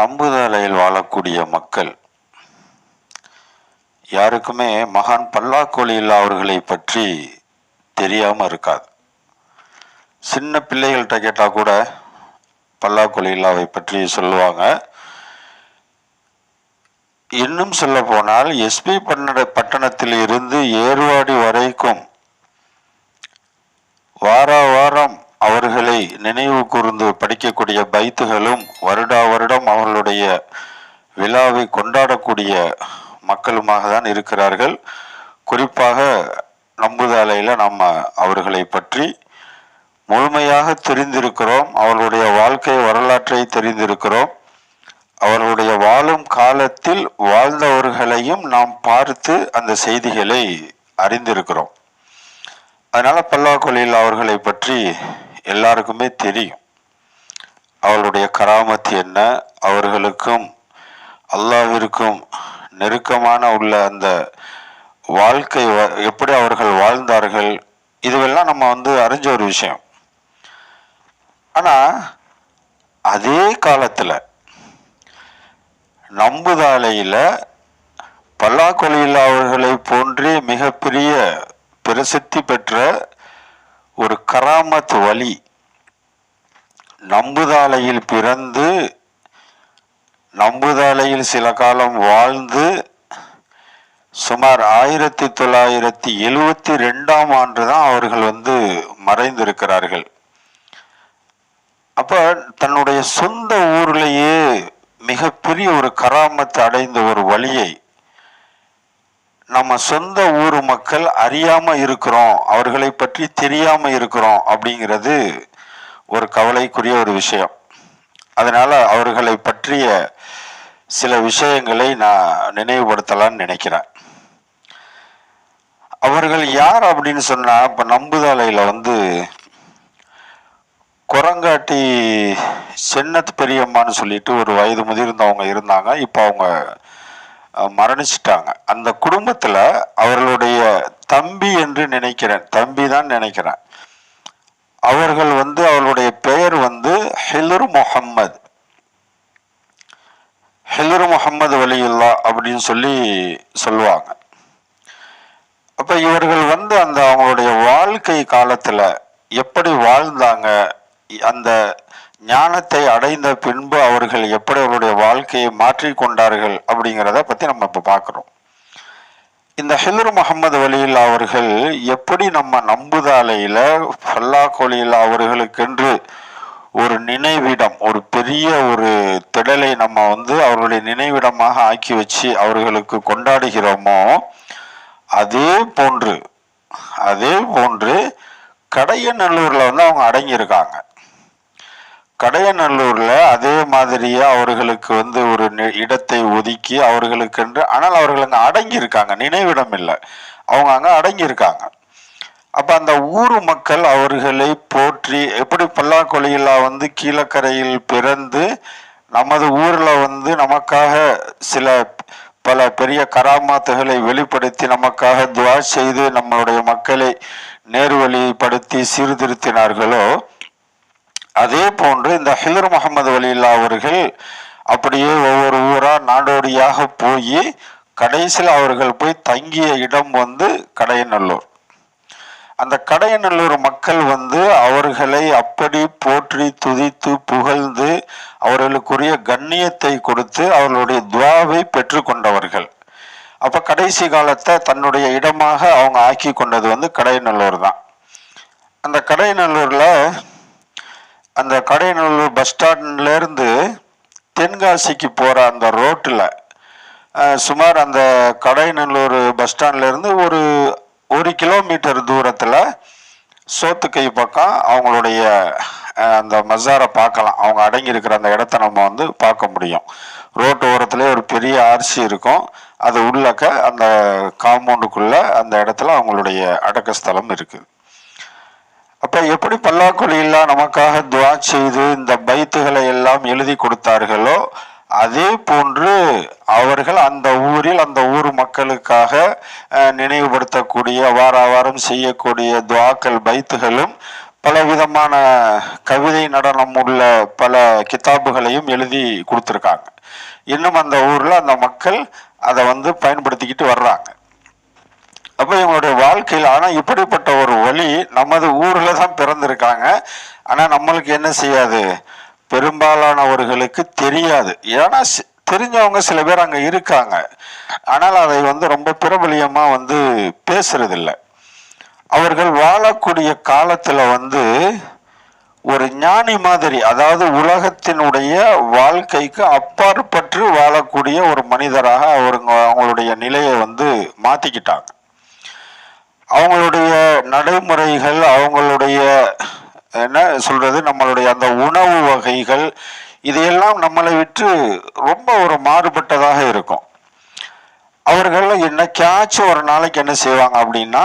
நம்புதலையில் வாழக்கூடிய மக்கள் யாருக்குமே மகான் பல்லாக்கொழியில் அவர்களை பற்றி தெரியாமல் இருக்காது. சின்ன பிள்ளைகள்கிட்ட கேட்டால் கூட பல்லாக்கொழியில்லாவை பற்றி சொல்லுவாங்க. இன்னும் சொல்ல போனால் எஸ்பி பன்னட பட்டணத்தில் இருந்து ஏர்வாடி வரைக்கும் வார வாரம் அவர்கள் நினைவு கூர்ந்து படிக்கக்கூடிய பைத்துகளும் வருடா வருடம் அவர்களுடைய விழாவை கொண்டாடக்கூடிய மக்களுமாக தான் இருக்கிறார்கள். குறிப்பாக நம்புதாலையில் நம்ம அவர்களை பற்றி முழுமையாக தெரிந்திருக்கிறோம். அவர்களுடைய வாழ்க்கை வரலாற்றை தெரிந்திருக்கிறோம். அவர்களுடைய வாழும் காலத்தில் வாழ்ந்தவர்களையும் நாம் பார்த்து அந்த செய்திகளை அறிந்திருக்கிறோம். அதனால் பல்லாக்கொழியில் அவர்களை பற்றி எல்லாருக்குமே தெரியும். அவளுடைய கராமத்து என்ன? அவர்களுக்கும் அல்லாவிற்கும் நெருக்கமான உள்ள அந்த வாழ்க்கை வ- எப்படி அவர்கள் வாழ்ந்தார்கள்? இதுவெல்லாம் நம்ம வந்து அறிஞ்ச ஒரு விஷயம். ஆனால் அதே காலத்தில் நம்புதாலையில் பல்லாக்கொலியில் அவர்களை போன்றே மிகப்பெரிய பிரசித்தி பெற்ற ஒரு கராமத் வழி நம்புதாலையில் பிறந்து நம்புதாலையில் சில காலம் வாழ்ந்து சுமார் ஆயிரத்தி தொள்ளாயிரத்தி எழுவத்தி ரெண்டாம் ஆண்டு தான் அவர்கள் வந்து மறைந்திருக்கிறார்கள். அப்போ தன்னுடைய சொந்த ஊர்லேயே மிகப்பெரிய ஒரு கராமத்து அடைந்த ஒரு வழியை நம்ம சொந்த ஊர் மக்கள் அறியாம இருக்கிறோம் அவர்களை பற்றி தெரியாம இருக்கிறோம் அப்படிங்கிறது ஒரு கவலைக்குரிய ஒரு விஷயம். அதனால அவர்களை பற்றிய சில விஷயங்களை நான் நினைவுபடுத்தலான்னு நினைக்கிறேன். அவர்கள் யார் அப்படின்னு சொன்னா இப்ப நம்புதலையில வந்து குரங்காட்டி சென்னத் பெரியம்மான்னு சொல்லிட்டு ஒரு வயது முதிர்ந்தவங்க இருந்தாங்க. இப்போ அவங்க மரணிச்சிட்டாங்க. அந்த குடும்பத்துல அவர்களுடைய தம்பி என்று நினைக்கிறேன். தம்பி தான் நினைக்கிறேன். அவர்கள் வந்து அவர்களுடைய பெயர் வந்து ஹிலுர் முஹம்மது ஹிலுர் முஹம்மது வலியுல்லா அப்படின்னு சொல்லி சொல்லுவாங்க. அப்போ இவர்கள் வந்து அந்த அவங்களுடைய வாழ்க்கை காலத்தில் எப்படி வாழ்ந்தாங்க? அந்த ஞானத்தை அடைந்த பின்பு அவர்கள் எப்படி அவருடைய வாழ்க்கையை மாற்றிக்கொண்டார்கள் அப்படிங்கிறத பற்றி நம்ம இப்போ பார்க்குறோம் இந்த ஹிலர் முகமது வலியில் அவர்கள் எப்படி நம்ம நம்புதாலையில் ஃபல்லா கோலியில் அவர்களுக்கென்று ஒரு நினைவிடம் ஒரு பெரிய ஒரு திடலை நம்ம வந்து அவர்களுடைய நினைவிடமாக ஆக்கி வச்சு அவர்களுக்கு கொண்டாடுகிறோமோ அதே போன்று அதே போன்று கடையநல்லூரில் வந்து அவங்க அடங்கியிருக்காங்க. கடையநல்லூரில் அதே மாதிரியே அவர்களுக்கு வந்து ஒரு இடத்தை ஒதுக்கி அவர்களுக்கென்று ஆனால் அவர்கள் அங்கே அடங்கியிருக்காங்க நினைவிடம் இல்லை. அவங்க அங்கே அடங்கியிருக்காங்க. அப்போ அந்த ஊர் மக்கள் அவர்களை போற்றி எப்படி பல்லாக்கொழியிலா வந்து கீழக்கரையில் பிறந்து நமது ஊரில் வந்து நமக்காக சில பல பெரிய கராமாத்துகளை வெளிப்படுத்தி நமக்காக துவா செய்து நம்மளுடைய மக்களை நேர்வழிப்படுத்தி சீர்திருத்தினார்களோ அதே போன்று இந்த ஹீர் முகமது வலில்லா அவர்கள் அப்படியே ஒவ்வொரு ஊரா நாடோடியாக போய் கடைசியில் அவர்கள் போய் தங்கிய இடம் வந்து கடையநல்லூர். அந்த கடையநல்லூர் மக்கள் வந்து அவர்களை அப்படி போற்றி துதித்து புகழ்ந்து அவர்களுக்குரிய கண்ணியத்தை கொடுத்து அவர்களுடைய துவாவை பெற்றுக்கொண்டவர்கள் அப்ப கடைசி காலத்தை தன்னுடைய இடமாக அவங்க ஆக்கி கொண்டது வந்து கடையநல்லூர் தான். அந்த கடையநல்லூர்ல அந்த கடையநல்லூர் பஸ் ஸ்டாண்ட்ல இருந்து தென்காசிக்கு போற அந்த ரோட்டில் சுமார் அந்த கடையநல்லூர் பஸ் ஸ்டாண்ட்ல இருந்து ஒரு ஒரு கிலோமீட்டர் தூரத்தில் சோத்து கை பக்கம் அவங்களுடைய அந்த மசாரை பார்க்கலாம். அவங்க அடங்கி இருக்கிற அந்த இடத்த நம்ம வந்து பார்க்க முடியும். ரோட்டு ஓரத்துலேயே ஒரு பெரிய ஆர்சி இருக்கும். அது உள்ளக்க அந்த காம்பவுண்டுக்குள்ளே அந்த இடத்துல அவங்களுடைய அடக்கஸ்தலம் இருக்குது அப்போ எப்படி பல்லாக்குழியெல்லாம் நமக்காக துவா செய்து இந்த பைத்துகளை எல்லாம் எழுதி கொடுத்தார்களோ அதே போன்று அவர்கள் அந்த ஊரில் அந்த ஊர் மக்களுக்காக நினைவுபடுத்தக்கூடிய வார வாரம் செய்யக்கூடிய துவாக்கள் பைத்துகளும் பல விதமான கவிதை நடனம் உள்ள பல கித்தாபுகளையும் எழுதி கொடுத்துருக்காங்க. இன்னும் அந்த ஊரில் அந்த மக்கள் அதை வந்து பயன்படுத்திக்கிட்டு வர்றாங்க. அப்போ இவங்களுடைய வாழ்க்கையில் ஆனால் இப்படிப்பட்ட ஒரு வழி நமது ஊரில் தான் பிறந்திருக்காங்க. ஆனால் நம்மளுக்கு என்ன செய்யாது? பெரும்பாலானவர்களுக்கு தெரியாது. ஏன்னா தெரிஞ்சவங்க சில பேர் அங்கே இருக்காங்க. ஆனால் அதை வந்து ரொம்ப பிரபலியமாக வந்து பேசுறதில்லை. அவர்கள் வாழக்கூடிய காலத்தில் வந்து ஒரு ஞானி மாதிரி அதாவது உலகத்தினுடைய வாழ்க்கைக்கு அப்பாற்பற்று வாழக்கூடிய ஒரு மனிதராக அவருங்க அவங்களுடைய நிலையை வந்து மாற்றிக்கிட்டாங்க அவங்களுடைய நடைமுறைகள் அவங்களுடைய என்ன சொல்கிறது நம்மளுடைய அந்த உணவு வகைகள் இதையெல்லாம் நம்மளை விட்டு ரொம்ப ஒரு மாறுபட்டதாக இருக்கும். அவர்கள் என்னைக்காச்சும் ஒரு நாளைக்கு என்ன செய்வாங்க அப்படின்னா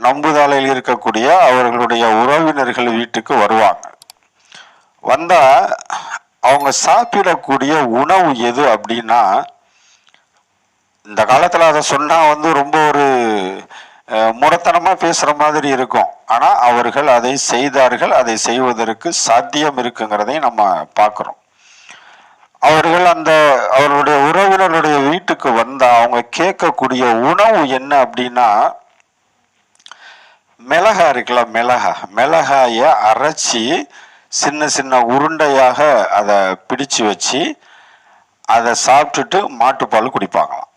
நம்புதாலையில் இருக்கக்கூடிய அவர்களுடைய உறவினர்கள் வீட்டுக்கு வருவாங்க. வந்தால் அவங்க சாப்பிடக்கூடிய உணவு எது அப்படின்னா இந்த காலத்தில் அதை சொன்னால் வந்து ரொம்ப ஒரு முரத்தனமாக பேசுகிற மாதிரி இருக்கும். ஆனால் அவர்கள் அதை செய்தார்கள் அதை செய்வதற்கு சாத்தியம் இருக்குங்கிறதையும் நம்ம பார்க்குறோம். அவர்கள் அந்த அவருடைய உறவினருடைய வீட்டுக்கு வந்தால் அவங்க கேட்கக்கூடிய உணவு என்ன அப்படின்னா மிளகா இருக்குல்ல மிளகா மிளகாயை அரைச்சி சின்ன சின்ன உருண்டையாக அதை பிடிச்சு வச்சு அதை சாப்பிட்டுட்டு மாட்டுப்பால் குடிப்பாங்களாம்.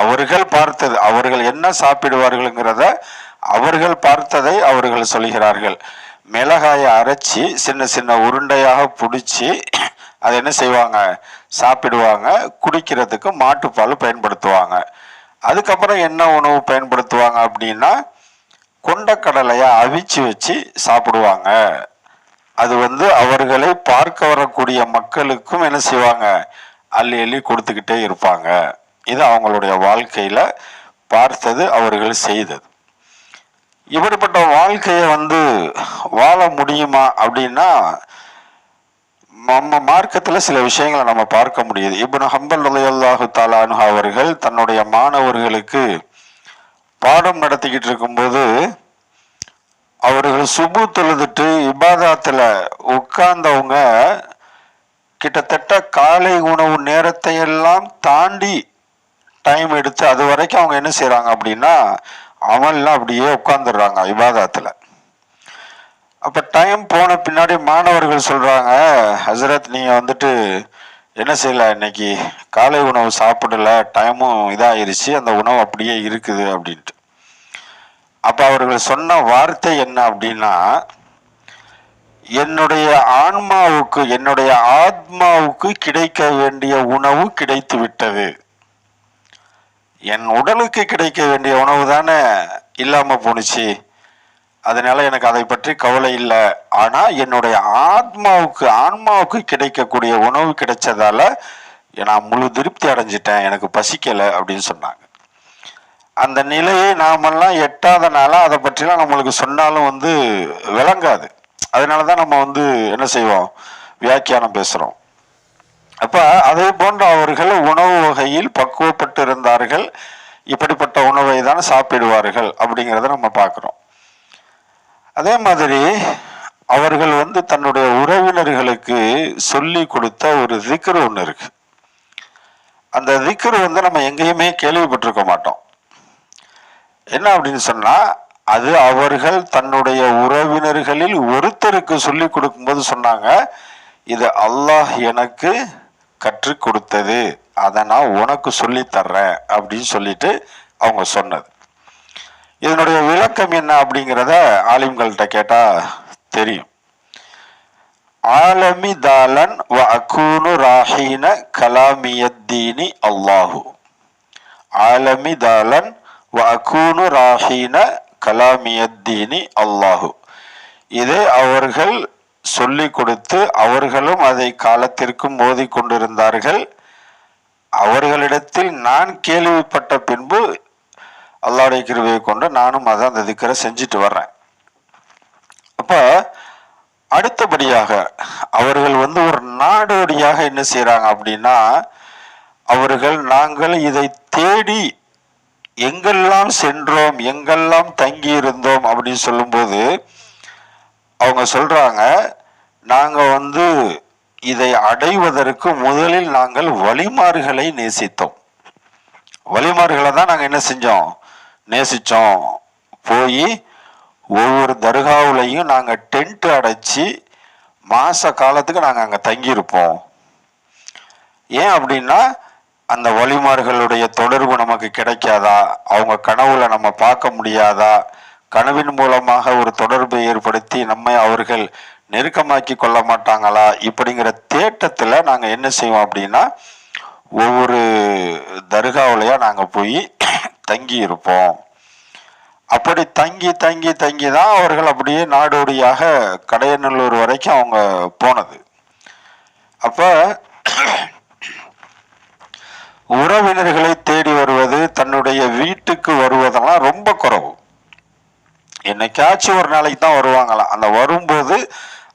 அவர்கள் பார்த்தது அவர்கள் என்ன சாப்பிடுவார்கள்ங்கிறத அவர்கள் பார்த்ததை அவர்கள் சொல்கிறார்கள். மிளகாயை அரைச்சி சின்ன சின்ன உருண்டையாக பிடிச்சி அதை என்ன செய்வாங்க? சாப்பிடுவாங்க குடிக்கிறதுக்கு மாட்டுப்பால் பயன்படுத்துவாங்க. அதுக்கப்புறம் என்ன உணவு பயன்படுத்துவாங்க அப்படின்னா கொண்டக்கடலையை அவிச்சு வச்சு சாப்பிடுவாங்க. அது வந்து அவர்களை பார்க்க வரக்கூடிய மக்களுக்கும் என்ன செய்வாங்க? அள்ளி அள்ளி கொடுத்துக்கிட்டே இருப்பாங்க. இது அவங்களுடைய வாழ்க்கையில் பார்த்தது அவர்கள் செய்தது. இப்படிப்பட்ட வாழ்க்கையை வந்து வாழ முடியுமா அப்படின்னா நம்ம மார்க்கத்தில் சில விஷயங்களை நம்ம பார்க்க முடியுது. இப்போ ஹம்பல் உலையல்லாஹு தாலானு அவர்கள் தன்னுடைய மாணவர்களுக்கு பாடம் நடத்திக்கிட்டு இருக்கும்போது அவர்கள் சுபு தொழுதுட்டு இபாதாத்துல உட்கார்ந்தவங்க கிட்டத்தட்ட காலை உணவு நேரத்தை எல்லாம் தாண்டி டைம் எடுத்து அது வரைக்கும் அவங்க என்ன செய்கிறாங்க அப்படின்னா அமல்லாம் அப்படியே உட்காந்துடுறாங்க விவாதத்தில் அப்போ டைம் போன பின்னாடி மாணவர்கள் சொல்கிறாங்க ஹசரத் நீங்கள் வந்துட்டு என்ன செய்யல? இன்னைக்கு காலை உணவு சாப்பிடல டைமும் இதாகிருச்சு அந்த உணவு அப்படியே இருக்குது அப்படின்ட்டு. அப்போ அவர்கள் சொன்ன வார்த்தை என்ன அப்படின்னா என்னுடைய ஆன்மாவுக்கு என்னுடைய ஆத்மாவுக்கு கிடைக்க வேண்டிய உணவு கிடைத்து விட்டது என் உடலுக்கு கிடைக்க வேண்டிய உணவு தானே இல்லாமல் போணுச்சு. அதனால் எனக்கு அதை பற்றி கவலை இல்லை. ஆனால் என்னுடைய ஆத்மாவுக்கு ஆன்மாவுக்கு கிடைக்கக்கூடிய உணவு கிடைச்சதால நான் முழு திருப்தி அடைஞ்சிட்டேன். எனக்கு பசிக்கலை அப்படின்னு சொன்னாங்க. அந்த நிலையை நாமெல்லாம் எட்டாதனால அதை பற்றிலாம் நம்மளுக்கு சொன்னாலும் வந்து விளங்காது. அதனால தான் நம்ம வந்து என்ன செய்வோம்? வியாக்கியானம் பேசுகிறோம் அப்ப அதே போன்ற அவர்கள் உணவு வகையில் பக்குவப்பட்டு இருந்தார்கள் இப்படிப்பட்ட உணவை தான் சாப்பிடுவார்கள் அப்படிங்கிறத நம்ம பார்க்குறோம். அதே மாதிரி அவர்கள் வந்து தன்னுடைய உறவினர்களுக்கு சொல்லி கொடுத்த ஒரு திக்ரு ஒன்று இருக்கு. அந்த திக்ரு வந்து நம்ம எங்கேயுமே கேள்விப்பட்டிருக்க மாட்டோம். என்ன அப்படின்னு சொன்னால் அது அவர்கள் தன்னுடைய உறவினர்களில் ஒருத்தருக்கு சொல்லி கொடுக்கும்போது சொன்னாங்க இது அல்லாஹ் எனக்கு கற்றுக் கொடுத்தது. அதை நான் உனக்கு சொல்லித்தர்றேன் அப்படின்னு சொல்லிட்டு அவங்க சொன்னது. இதனுடைய விளக்கம் என்ன அப்படிங்கிறத ஆலிம்கள்கிட்ட கேட்டால் தெரியும். ஆலமி தாலன் வ அக்கூனு ராஹீன கலாமியத்தீனி அல்லாஹு. ஆலமி தாலன் வ அக்கூனு ராஹீன கலாமியத்தீனி அல்லாஹு. இதை அவர்கள் சொல்லிக் கொடுத்து அவர்களும் அதை காலத்திற்கும் மோதி கொண்டிருந்தார்கள். அவர்களிடத்தில் நான் கேள்விப்பட்ட பின்பு அல்லாடைய கிருவையை கொண்டு நானும் அதை அந்த திக்கரை செஞ்சுட்டு வர்றேன். அப்போ அடுத்தபடியாக அவர்கள் வந்து ஒரு நாடோடியாக என்ன செய்கிறாங்க அப்படின்னா அவர்கள் நாங்கள் இதை தேடி எங்கெல்லாம் சென்றோம் எங்கெல்லாம் தங்கி இருந்தோம் அப்படின்னு சொல்லும்போது அவங்க சொல்றாங்க நாங்கள் வந்து இதை அடைவதற்கு முதலில் நாங்கள் வழிமாறுகளை நேசித்தோம். வழிமாறுகளை தான் நாங்கள் என்ன செஞ்சோம்? நேசித்தோம் போய் ஒவ்வொரு தர்காவுலையும் நாங்கள் டென்ட் அடைச்சி மாத காலத்துக்கு நாங்கள் அங்கே தங்கியிருப்போம். ஏன் அப்படின்னா அந்த வழிமார்களுடைய தொடர்பு நமக்கு கிடைக்காதா? அவங்க கனவுல நம்ம பார்க்க முடியாதா? கனவின் மூலமாக ஒரு தொடர்பை ஏற்படுத்தி நம்மை அவர்கள் நெருக்கமாக்கி கொள்ள மாட்டாங்களா? இப்படிங்கிற தேட்டத்தில் நாங்கள் என்ன செய்வோம் அப்படின்னா ஒவ்வொரு தர்காவிலையாக நாங்கள் போய் தங்கி இருப்போம். அப்படி தங்கி தங்கி தங்கி தான் அவர்கள் அப்படியே நாடோடியாக கடையநல்லூர் வரைக்கும் அவங்க போனது. அப்போ உறவினர்களை தேடி வருவது தன்னுடைய வீட்டுக்கு வருவதெல்லாம் ரொம்ப குறைவு. என்னைக்காச்சும் ஒரு நாளைக்கு தான் வருவாங்களாம் அந்த வரும்போது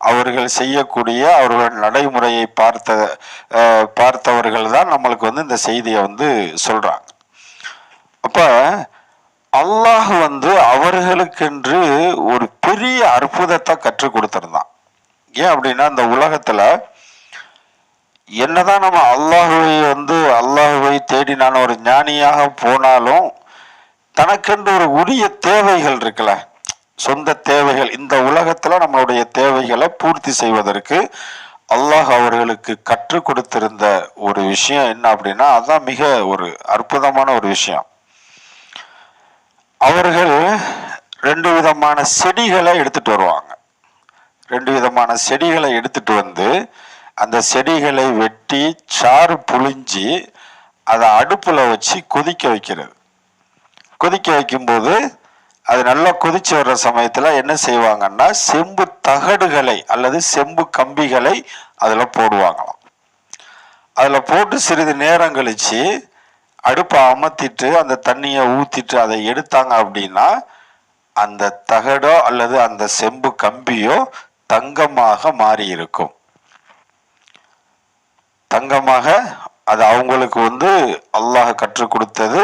அவர்கள் செய்யக்கூடிய அவர்கள் நடைமுறையை பார்த்த பார்த்தவர்கள் தான் நம்மளுக்கு வந்து இந்த செய்தியை வந்து சொல்கிறாங்க அப்போ அல்லாஹ் வந்து அவர்களுக்கென்று ஒரு பெரிய அற்புதத்தை கற்றுக் கொடுத்துருந்தான். ஏன் அப்படின்னா இந்த உலகத்தில் என்னதான் நம்ம அல்லாஹுவை வந்து அல்லாஹுவை தேடி நான் ஒரு ஞானியாக போனாலும் தனக்கென்று ஒரு உரிய தேவைகள் இருக்குல்ல? சொந்த தேவைகள் இந்த உலகத்தில் நம்மளுடைய தேவைகளை பூர்த்தி செய்வதற்கு அல்லாஹ் அவர்களுக்கு கற்றுக் கொடுத்திருந்த ஒரு விஷயம் என்ன அப்படின்னா அதுதான் மிக ஒரு அற்புதமான ஒரு விஷயம். அவர்கள் ரெண்டு விதமான செடிகளை எடுத்துட்டு வருவாங்க. ரெண்டு விதமான செடிகளை எடுத்துட்டு வந்து அந்த செடிகளை வெட்டி சாறு புழிஞ்சி அதை அடுப்பில் வச்சு கொதிக்க வைக்கிறது. கொதிக்க வைக்கும்போது அது நல்லா கொதிச்சு வர்ற சமயத்தில் என்ன செய்வாங்கன்னா செம்பு தகடுகளை அல்லது செம்பு கம்பிகளை அதில் போடுவாங்களாம். அதில் போட்டு சிறிது நேரம் கழித்து அடுப்பை அமர்த்திட்டு அந்த தண்ணியை ஊற்றிட்டு அதை எடுத்தாங்க அப்படின்னா அந்த தகடோ அல்லது அந்த செம்பு கம்பியோ தங்கமாக மாறி இருக்கும். தங்கமாக அது அவங்களுக்கு வந்து அல்லாஹ் கற்றுக் கொடுத்தது.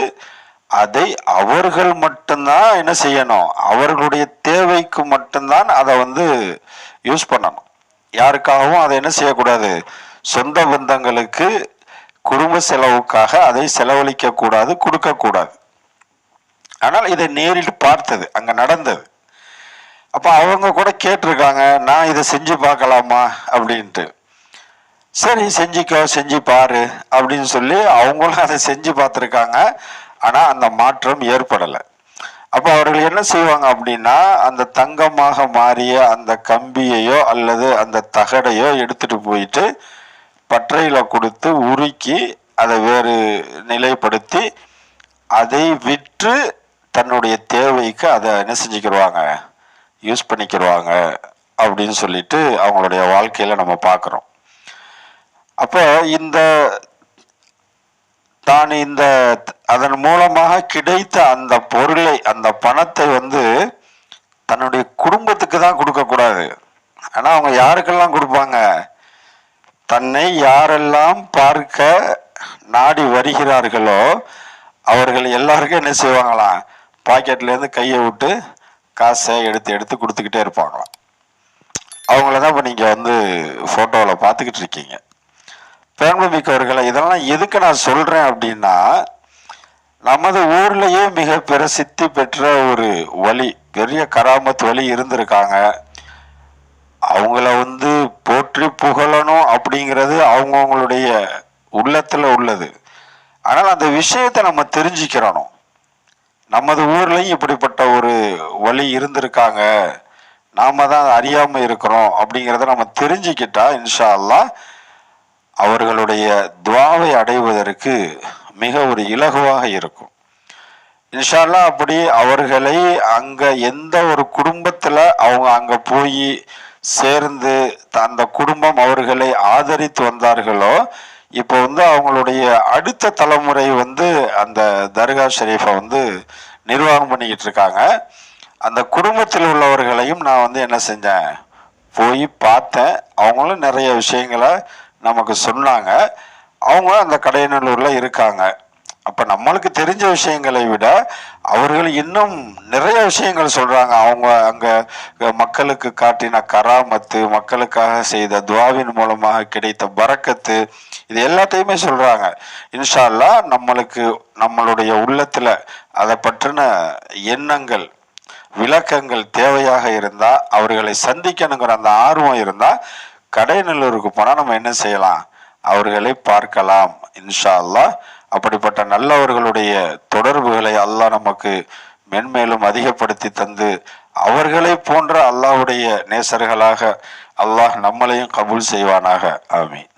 அதை அவர்கள் மட்டும்தான் என்ன செய்யணும்? அவர்களுடைய தேவைக்கு மட்டும்தான் அதை வந்து யூஸ் பண்ணணும். யாருக்காகவும் அதை என்ன செய்யக்கூடாது? சொந்த பந்தங்களுக்கு குடும்ப செலவுக்காக அதை செலவழிக்க கூடாது கொடுக்க கூடாது ஆனால் இதை நேரில் பார்த்தது அங்க நடந்தது. அப்ப அவங்க கூட கேட்டிருக்காங்க நான் இதை செஞ்சு பார்க்கலாமா? அப்படின்ட்டு. சரி செஞ்சுக்கோ செஞ்சு பாரு அப்படின்னு சொல்லி அவங்களும் அதை செஞ்சு பார்த்துருக்காங்க. ஆனால் அந்த மாற்றம் ஏற்படலை. அப்போ அவர்கள் என்ன செய்வாங்க அப்படின்னா அந்த தங்கமாக மாறிய அந்த கம்பியையோ அல்லது அந்த தகடையோ எடுத்துட்டு போயிட்டு பற்றையில் கொடுத்து உருக்கி அதை வேறு நிலைப்படுத்தி அதை விற்று தன்னுடைய தேவைக்கு அதை என்ன செஞ்சுக்கிடுவாங்க யூஸ் பண்ணிக்கிடுவாங்க அப்படின்னு சொல்லிட்டு அவங்களுடைய வாழ்க்கையில் நம்ம பார்க்குறோம். அப்போ இந்த தான் இந்த அதன் மூலமாக கிடைத்த அந்த பொருளை அந்த பணத்தை வந்து தன்னுடைய குடும்பத்துக்கு தான் கொடுக்கக்கூடாது ஆனால் அவங்க யாருக்கெல்லாம் கொடுப்பாங்க? தன்னை யாரெல்லாம் பார்க்க நாடி வருகிறார்களோ அவர்கள் எல்லாருக்கும் என்ன செய்வாங்களாம்? பாக்கெட்லேருந்து கையை விட்டு காசை எடுத்து எடுத்து கொடுத்துக்கிட்டே இருப்பாங்களாம். அவங்கள தான் இப்போ நீங்கள் வந்து ஃபோட்டோவில் பார்த்துக்கிட்டு இருக்கீங்க. பேரன்பமிக்கவர்களை இதெல்லாம் எதுக்கு நான் சொல்கிறேன் அப்படின்னா நமது ஊர்லேயே மிக பிரசித்தி பெற்ற ஒரு வழி பெரிய கராமத் வழி இருந்திருக்காங்க. அவங்கள வந்து போற்றி புகழணும் அப்படிங்கிறது அவங்கவுங்களுடைய உள்ளத்தில் உள்ளது. ஆனால் அந்த விஷயத்தை நம்ம தெரிஞ்சுக்கிறணும். நமது ஊர்லேயும் இப்படிப்பட்ட ஒரு வழி இருந்திருக்காங்க. நாம தான் அறியாமல் இருக்கிறோம் அப்படிங்கிறத நம்ம தெரிஞ்சுக்கிட்டா இன்ஷா அல்லா அவர்களுடைய துவாவை அடைவதற்கு மிக ஒரு இலகுவாக இருக்கும். இன்ஷால்லா அப்படி அவர்களை அங்கே எந்த ஒரு குடும்பத்தில் அவங்க அங்கே போய் சேர்ந்து த- அந்த குடும்பம் அவர்களை ஆதரித்து வந்தார்களோ இப்போ வந்து அவங்களுடைய அடுத்த தலைமுறை வந்து அந்த தர்கா ஷெரீஃபை வந்து நிர்வாகம் பண்ணிக்கிட்டு இருக்காங்க. அந்த குடும்பத்தில் உள்ளவர்களையும் நான் வந்து என்ன செஞ்சேன்? போய் பார்த்தேன். அவங்களும் நிறைய விஷயங்களை நமக்கு சொன்னாங்க. அவங்க அந்த கடையநல்லூரில் இருக்காங்க. அப்போ நம்மளுக்கு தெரிஞ்ச விஷயங்களை விட அவர்கள் இன்னும் நிறைய விஷயங்கள் சொல்கிறாங்க அவங்க அங்கே மக்களுக்கு காட்டின கராமத்து மக்களுக்காக செய்த துவாவின் மூலமாக கிடைத்த பறக்கத்து இது எல்லாத்தையுமே சொல்கிறாங்க இன்ஷால்லா நம்மளுக்கு நம்மளுடைய உள்ளத்தில் அதை பற்றின எண்ணங்கள் விளக்கங்கள் தேவையாக இருந்தால் அவர்களை சந்திக்கணுங்கிற அந்த ஆர்வம் இருந்தால் கடைநல்லூருக்கு போனால் நம்ம என்ன செய்யலாம்? அவர்களை பார்க்கலாம் இன்ஷா அல்லாஹ் அப்படிப்பட்ட நல்லவர்களுடைய தொடர்புகளை அல்லாஹ் நமக்கு மென்மேலும் அதிகப்படுத்தி தந்து அவர்களை போன்ற அல்லாஹ்வுடைய நேசர்களாக அல்லாஹ் நம்மளையும் கபூல் செய்வானாக. ஆமீன்.